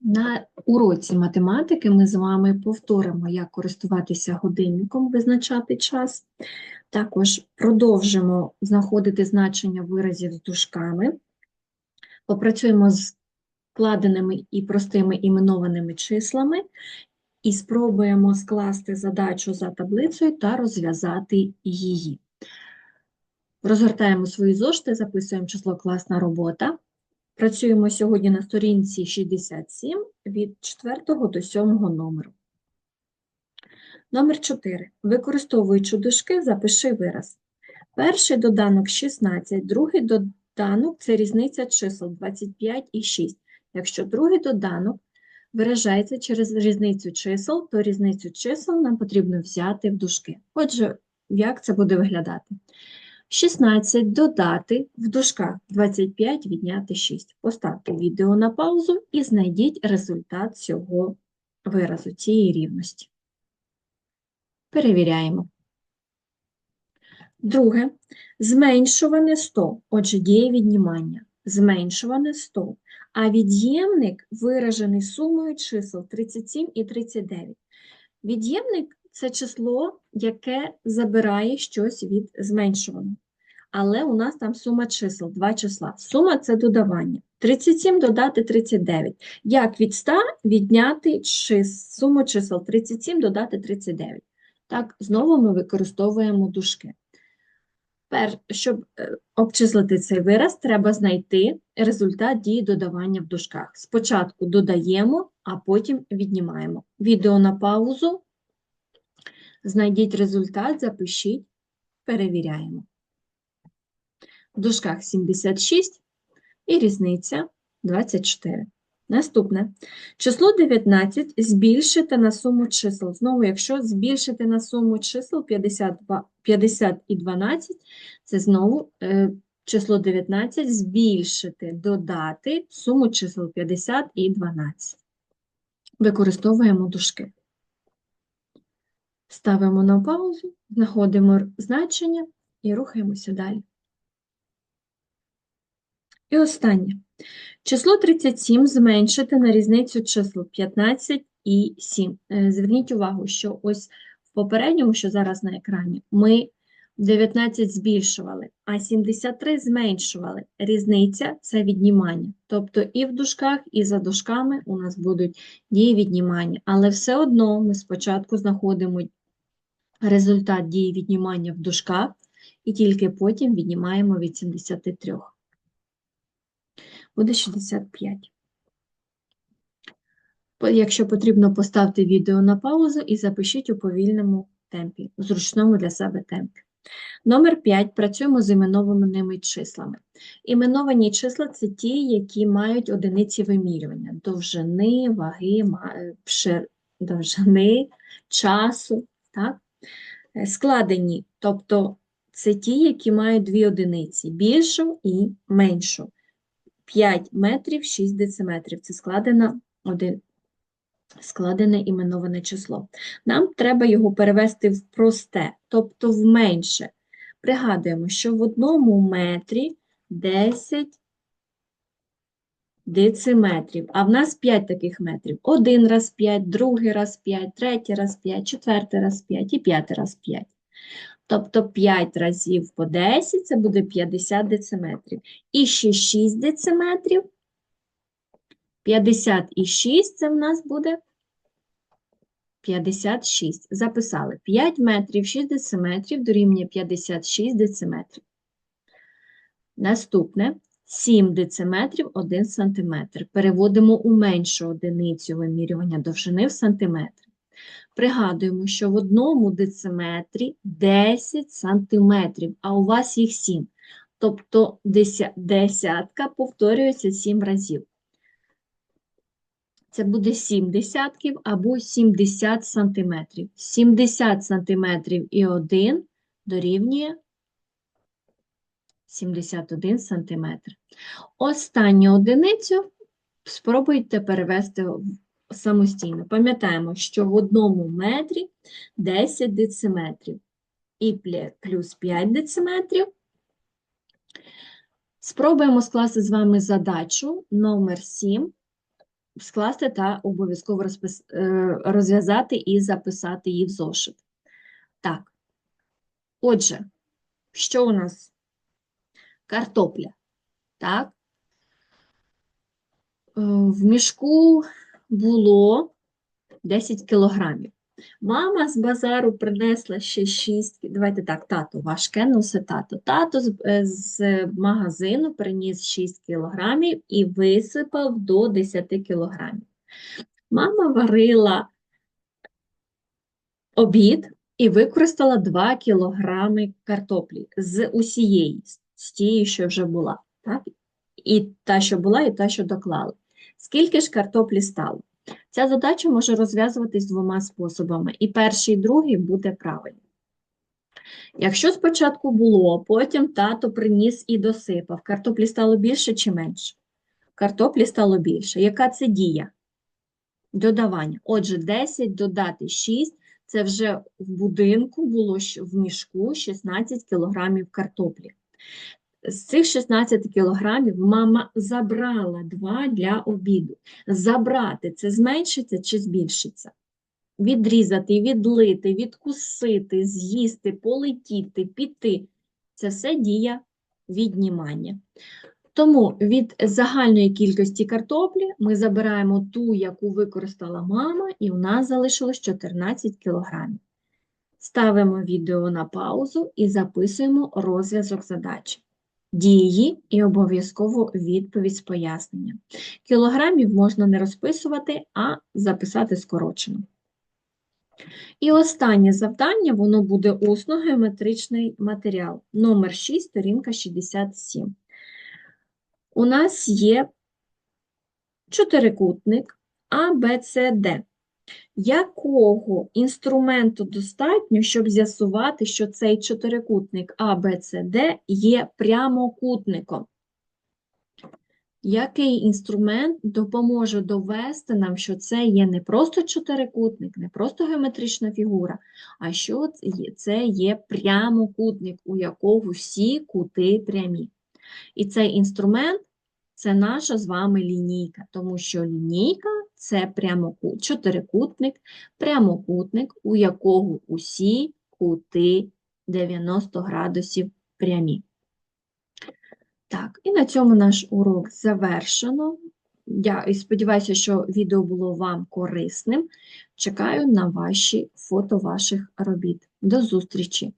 На уроці математики ми з вами повторимо, як користуватися годинником, визначати час. Також продовжимо знаходити значення виразів з дужками. Попрацюємо з складеними і простими іменованими числами і спробуємо скласти задачу за таблицею та розв'язати її. Розгортаємо свої зошити, записуємо число класна робота. Працюємо сьогодні на сторінці 67 від 4 до 7 номеру. Номер 4. Використовуючи дужки, запиши вираз. Перший доданок 16, другий доданок це різниця чисел 25 і 6. Якщо другий доданок виражається через різницю чисел, то різницю чисел нам потрібно взяти в дужки. Отже, як це буде виглядати? 16 додати в дужках 25 відняти 6. Поставте відео на паузу і знайдіть результат цього виразу, цієї рівності. Перевіряємо. Друге. Зменшуване 100. Отже, діє віднімання. Зменшуване 100. А від'ємник виражений сумою чисел 37 і 39. Від'ємник це число, яке забирає щось від зменшуваного. Але у нас там сума чисел, два числа. Сума це додавання. 37 додати 39. Як від 100 відняти чис... суму чисел 37 додати 39. Так, знову ми використовуємо дужки. Пер, щоб е, обчислити цей вираз, треба знайти результат дії додавання в дужках. Спочатку додаємо, а потім віднімаємо. Відео на паузу. Знайдіть результат, запишіть, перевіряємо. В дужках 76 і різниця 24. Наступне. Число 19 збільшити на суму чисел. Знову, якщо збільшити на суму чисел 52, 50 і 12, це знову е, число 19 збільшити, додати суму чисел 50 і 12. Використовуємо дужки. Ставимо на паузу, знаходимо значення і рухаємося далі. І останнє. Число 37 зменшити на різницю чисел 15 і 7. Е, зверніть увагу, що ось в попередньому, що зараз на екрані, ми 19 збільшували, а 73 зменшували. Різниця це віднімання. Тобто і в дужках, і за дужками у нас будуть дії віднімання. Але все одно ми спочатку знаходимо результат дії віднімання в дужках, і тільки потім віднімаємо від 73 буде 65. Якщо потрібно, поставте відео на паузу і запишіть у повільному темпі, зручному для себе темпі. Номер 5. Працюємо з іменованими числами. Іменовані числа це ті, які мають одиниці вимірювання, довжини, ваги, довжини, часу. Так? Е, складені, тобто це ті, які мають дві одиниці більшу і меншу. 5 метрів 6 дециметрів. Це складено один, складене іменоване число. Нам треба його перевести в просте, тобто в менше. Пригадуємо, що в одному метрі 10 дециметрів, а в нас 5 таких метрів. Один раз 5, другий раз 5, третій раз 5, четвертий раз 5 і п'ятий раз 5. Тобто 5 разів по 10 це буде 50 дециметрів. І ще 6 дециметрів. 50 і 6 це в нас буде 56. Записали 5 метрів 6 дециметрів дорівнює 56 дециметрів. Наступне 7 дециметрів 1 сантиметр. Переводимо у меншу одиницю вимірювання довжини в сантиметри. Пригадуємо, що в одному дециметрі 10 сантиметрів, а у вас їх 7. Тобто десятка повторюється 7 разів. Це буде 7 десятків або 70 сантиметрів. 70 сантиметрів і 1 дорівнює 71 сантиметр. Останню одиницю спробуйте перевести самостійно. Пам'ятаємо, що в одному метрі 10 дециметрів і плюс 5 дециметрів. Спробуємо скласти з вами задачу номер 7 скласти та обов'язково розпис... е, розв'язати і записати її в зошит. Так. Отже, що у нас? Картопля. Так. Е, В мішку було 10 кілограмів. Мама з базару принесла ще 6, давайте так, тато, важке носи тато. Тато з, е, з магазину приніс 6 кілограмів і висипав до 10 кілограмів. Мама варила обід і використала 2 кілограми картоплі з усієї, з тієї, що вже була. Так? І та, що була, і та, що доклали. Скільки ж картоплі стало? Ця задача може розв'язуватись двома способами, і перший, і другий буде правильний. Якщо спочатку було, потім тато приніс і досипав, картоплі стало більше чи менше? Картоплі стало більше. Яка це дія? Додавання. Отже, 10 додати 6 – це вже в будинку було в мішку 16 кілограмів картоплі. З цих 16 кілограмів мама забрала 2 для обіду. Забрати – це зменшиться чи збільшиться? Відрізати, відлити, відкусити, з'їсти, полетіти, піти – це все дія віднімання. Тому від загальної кількості картоплі ми забираємо ту, яку використала мама, і у нас залишилось 14 кілограмів. Ставимо відео на паузу і записуємо розв'язок задачі. Дії і обов'язково відповідь з поясненням. Кілограмів можна не розписувати, а записати скорочено. І останнє завдання, воно буде усно-геометричний матеріал. Номер 6, сторінка 67. У нас є чотирикутник Д. Якого інструменту достатньо, щоб з'ясувати, що цей чотирикутник Д є прямокутником? Який інструмент допоможе довести нам, що це є не просто чотирикутник, не просто геометрична фігура, а що це є прямокутник, у якого всі кути прямі. І цей інструмент це наша з вами лінійка, тому що лінійка це прямокут, чотирикутник, прямокутник, у якого усі кути 90 градусів прямі. Так, і на цьому наш урок завершено. Я сподіваюся, що відео було вам корисним. Чекаю на ваші фото ваших робіт. До зустрічі!